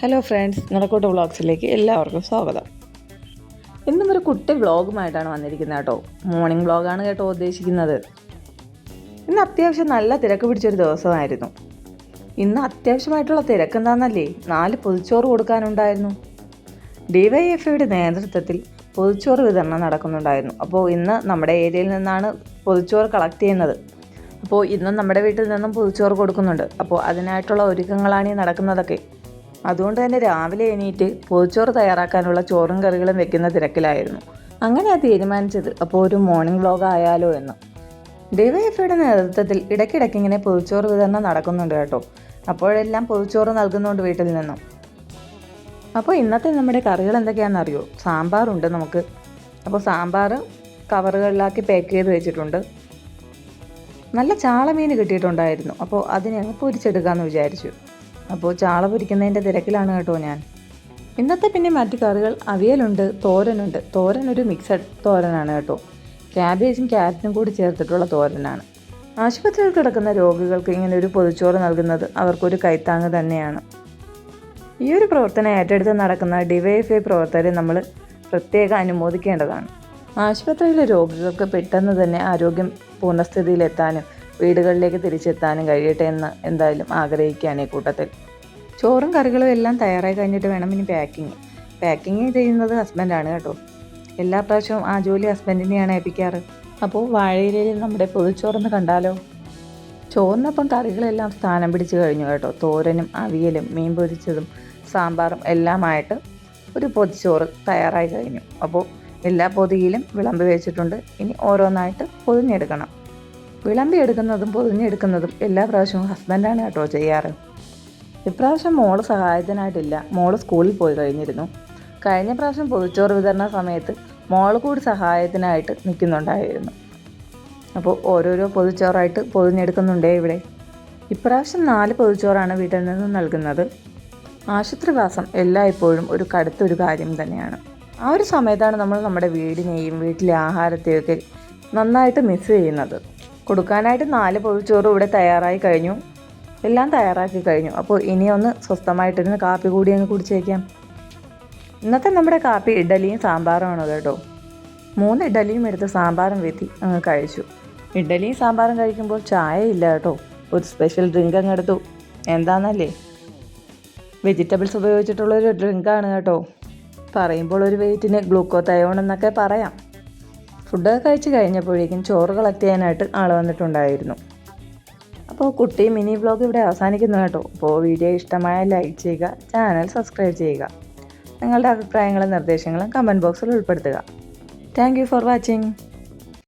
Hello friends നടക്കോട്ട് വ്ളോഗ്സിലേക്ക് എല്ലാവർക്കും സ്വാഗതം. ഇന്നും ഒരു കുട്ടി വ്ളോഗുമായിട്ടാണ് വന്നിരിക്കുന്നത് കേട്ടോ. മോർണിംഗ് വ്ളോഗാണ് കേട്ടോ ഉദ്ദേശിക്കുന്നത്. ഇന്ന് അത്യാവശ്യം നല്ല തിരക്ക് പിടിച്ചൊരു ദിവസമായിരുന്നു. ഇന്ന് അത്യാവശ്യമായിട്ടുള്ള തിരക്ക് എന്താണെന്നല്ലേ നാല് പൊതിച്ചോറ് കൊടുക്കാനുണ്ടായിരുന്നു. ഡി വൈ എഫ് ഐയുടെ നേതൃത്വത്തിൽ പൊതിച്ചോറ് വിതരണം നടക്കുന്നുണ്ടായിരുന്നു. അപ്പോൾ ഇന്ന് നമ്മുടെ ഏരിയയിൽ നിന്നാണ് പൊതിച്ചോറ് കളക്ട് ചെയ്യുന്നത്. അപ്പോൾ ഇന്നും നമ്മുടെ വീട്ടിൽ നിന്നും പൊതിച്ചോറ് കൊടുക്കുന്നുണ്ട്. അപ്പോൾ അതിനായിട്ടുള്ള ഒരുക്കങ്ങളാണ് ഈ നടക്കുന്നതൊക്കെ. അതുകൊണ്ട് തന്നെ രാവിലെ എണീറ്റ് പൊതിച്ചോറ് തയ്യാറാക്കാനുള്ള ചോറും കറികളും വെക്കുന്ന തിരക്കിലായിരുന്നു. അങ്ങനെയാണ് തീരുമാനിച്ചത്. അപ്പോൾ ഒരു മോർണിംഗ് വ്ലോഗ് ആയാലോ എന്ന്. ഡിവൈഎഫ്ഐയുടെ നേതൃത്വത്തിൽ ഇടയ്ക്കിടയ്ക്ക് ഇങ്ങനെ പൊതിച്ചോറ് വിതരണം നടക്കുന്നുണ്ട് കേട്ടോ. അപ്പോഴെല്ലാം പൊതിച്ചോറ് നൽകുന്നുണ്ട് വീട്ടിൽ നിന്നും. അപ്പോൾ ഇന്നത്തെ നമ്മുടെ കറികൾ എന്തൊക്കെയാണെന്ന് അറിയോ? സാമ്പാറുണ്ട് നമുക്ക്. അപ്പോൾ സാമ്പാർ കവറുകളിലാക്കി പാക്ക് ചെയ്ത് വെച്ചിട്ടുണ്ട്. നല്ല ചാളമീൻ കിട്ടിയിട്ടുണ്ടായിരുന്നു. അപ്പോൾ അതിനെ പൊരിച്ചെടുക്കാമെന്ന് വിചാരിച്ചു. അപ്പോൾ ചാള പൊരിക്കുന്നതിന്റെ തിരക്കിലാണ് കേട്ടോ ഞാൻ. ഇന്നത്തെ പിന്നെ മറ്റു കറികൾ അവിയലുണ്ട് തോരനുണ്ട്. തോരൻ ഒരു മിക്സഡ് തോരനാണ് കേട്ടോ. ക്യാബേജും ക്യാരറ്റും കൂടി ചേർത്തിട്ടുള്ള തോരനാണ്. ആശുപത്രിയിൽ കിടക്കുന്ന രോഗികൾക്ക് ഇങ്ങനെ ഒരു പൊതിച്ചോറ് നൽകുന്നത് അവർക്കൊരു കൈത്താങ്ങ് തന്നെയാണ്. ഈ ഒരു പ്രവർത്തനം ഏറ്റെടുത്ത് നടക്കുന്ന ഡിവൈഎഫ്ഐ പ്രവർത്തകരെ നമ്മൾ പ്രത്യേകം അനുമോദിക്കേണ്ടതാണ്. ആശുപത്രിയിലെ രോഗികൾക്ക് പെട്ടെന്ന് തന്നെ ആരോഗ്യം പൂർണസ്ഥിതിയിലെത്താനും വീടുകളിലേക്ക് തിരിച്ചെത്താനും കഴിയട്ടെ എന്ന് എന്തായാലും ആഗ്രഹിക്കുകയാണ് ഈ കൂട്ടത്തിൽ. ചോറും കറികളും എല്ലാം തയ്യാറായി കഴിഞ്ഞിട്ട് വേണം ഇനി പാക്കിങ് പാക്കിങ് ചെയ്യുന്നത് ഹസ്ബൻഡാണ് കേട്ടോ. എല്ലാ പ്രാവശ്യവും ആ ജോലി ഹസ്ബൻഡിനെയാണ് ഏൽപ്പിക്കാറ്. അപ്പോൾ വാഴയിലയിൽ നമ്മുടെ പൊതുച്ചോറെന്ന് കണ്ടാലോ? ചോറിനൊപ്പം കറികളെല്ലാം സ്ഥാനം പിടിച്ചു കഴിഞ്ഞു കേട്ടോ. തോരനും അവിയലും മീൻ പൊരിച്ചതും സാമ്പാറും എല്ലാമായിട്ട് ഒരു പൊതിച്ചോറ് തയ്യാറായി കഴിഞ്ഞു. അപ്പോൾ എല്ലാ പൊതിയിലും വിളമ്പ് വെച്ചിട്ടുണ്ട്. ഇനി ഓരോന്നായിട്ട് പൊതിഞ്ഞെടുക്കണം. വിളമ്പി എടുക്കുന്നതും പൊതിഞ്ഞെടുക്കുന്നതും എല്ലാ പ്രാവശ്യവും ഹസ്ബൻഡാണ് കേട്ടോ ചെയ്യാറ്. ഇപ്രാവശ്യം മോൾ സഹായത്തിനായിട്ടില്ല. മോൾ സ്കൂളിൽ പോയി കഴിഞ്ഞിരുന്നു. കഴിഞ്ഞ പ്രാവശ്യം പൊതിച്ചോറ് വിതരണ സമയത്ത് മോൾ കൂടി സഹായത്തിനായിട്ട് നിൽക്കുന്നുണ്ടായിരുന്നു. അപ്പോൾ ഓരോരോ പൊതിച്ചോറായിട്ട് പൊതിഞ്ഞെടുക്കുന്നുണ്ടേ ഇവിടെ. ഇപ്രാവശ്യം നാല് പൊതിച്ചോറാണ് വീട്ടിൽ നിന്ന് നൽകുന്നത്. ആശുപത്രിവാസം എല്ലായ്പ്പോഴും ഒരു കടുത്തൊരു കാര്യം തന്നെയാണ്. ആ ഒരു സമയത്താണ് നമ്മൾ നമ്മുടെ വീടിനെയും വീട്ടിലെ ആഹാരത്തെയൊക്കെ നന്നായിട്ട് മിസ് ചെയ്യുന്നത്. കൊടുക്കാനായിട്ട് നാല് പൊതിച്ചോറും ഇവിടെ തയ്യാറായി കഴിഞ്ഞു. എല്ലാം തയ്യാറാക്കി കഴിഞ്ഞു. അപ്പോൾ ഇനിയൊന്ന് സ്വസ്ഥമായിട്ടിരുന്ന് കാപ്പി കൂടി അങ്ങ് കുടിച്ചേക്കാം. ഇന്നത്തെ നമ്മുടെ കാപ്പി ഇഡലിയും സാമ്പാറുമാണ് കേട്ടോ. മൂന്ന് ഇഡലിയും എടുത്ത് സാമ്പാറും വെത്തി അങ്ങ് കഴിച്ചു. ഇഡലിയും സാമ്പാറും കഴിക്കുമ്പോൾ ചായ ഇല്ല കേട്ടോ. ഒരു സ്പെഷ്യൽ ഡ്രിങ്ക് അങ്ങ് എടുത്തു. എന്താണെന്നല്ലേ വെജിറ്റബിൾസ് ഉപയോഗിച്ചിട്ടുള്ളൊരു ഡ്രിങ്കാണ് കേട്ടോ. പറയുമ്പോൾ ഒരു വെയിറ്റിന് ഗ്ലൂക്കോ തയോൺ എന്നൊക്കെ പറയാം. ഫുഡൊക്കെ കഴിച്ച് കഴിഞ്ഞപ്പോഴേക്കും ചോറ് കളക്ട് ചെയ്യാനായിട്ട് ആൾ വന്നിട്ടുണ്ടായിരുന്നു. അപ്പോൾ കുട്ടി മിനി വ്ലോഗ് ഇവിടെ അവസാനിക്കുന്നു കേട്ടോ. അപ്പോൾ വീഡിയോ ഇഷ്ടമായ ലൈക്ക് ചെയ്യുക ചാനൽ സബ്സ്ക്രൈബ് ചെയ്യുക. നിങ്ങളുടെ അഭിപ്രായങ്ങളും നിർദ്ദേശങ്ങളും കമന്റ് ബോക്സിൽ ഉൾപ്പെടുത്തുക. Thank for watching